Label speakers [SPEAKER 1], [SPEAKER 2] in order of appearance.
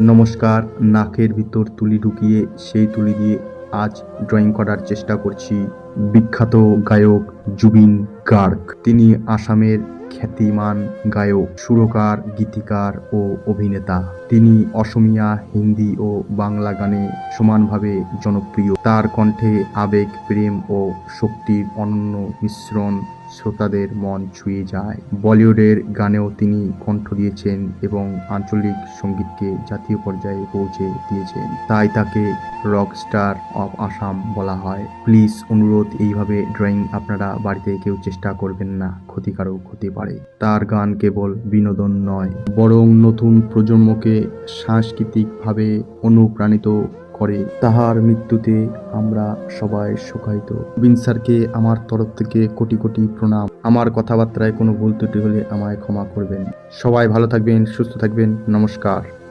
[SPEAKER 1] নমস্কার নাকের ভিতর তুলি ঢুকিয়ে সেই তুলি দিয়ে আজ ড্রয়িং করার চেষ্টা করছি। বিখ্যাত গায়ক জুবিন গার্গ। তিনি আসামের খ্যাতিমান গায়ক, সুরকার, গীতিকার ও অভিনেতা। তিনি অসমিয়া, হিন্দি ও বাংলা গানে সমানভাবে জনপ্রিয়। তার কণ্ঠে আবেগ, প্রেম ও শক্তির অনন্য মিশ্রণ শ্রোতাদের মন ছুঁয়ে যায়। বলিউডের গানেও তিনি কণ্ঠ দিয়েছেন এবং আঞ্চলিক সঙ্গীতকে জাতীয় পর্যায়ে পৌঁছে দিয়েছেন। তাই তাকে রক স্টার অফ আসাম বলা হয়। প্লিজ অনুরোধ এইভাবে ড্রয়িং আপনারা বাড়িতে কেউ চেষ্টা করবেন না, ক্ষতিকারক হতে পারে। তার গান কেবল বিনোদন নয়, বরং নতুন প্রজন্মকে সাংস্কৃতিকভাবে অনুপ্রাণিত করে। তাহার মৃত্যুতে আমরা সবাই শোকায়িত বিন স্যারকে আমার তরফ থেকে কোটি কোটি প্রণাম। আমার কথাবার্তায় কোনো ভুল ত্রুটি হলে আমায় ক্ষমা করবেন। সবাই ভালো থাকবেন, সুস্থ থাকবেন। নমস্কার।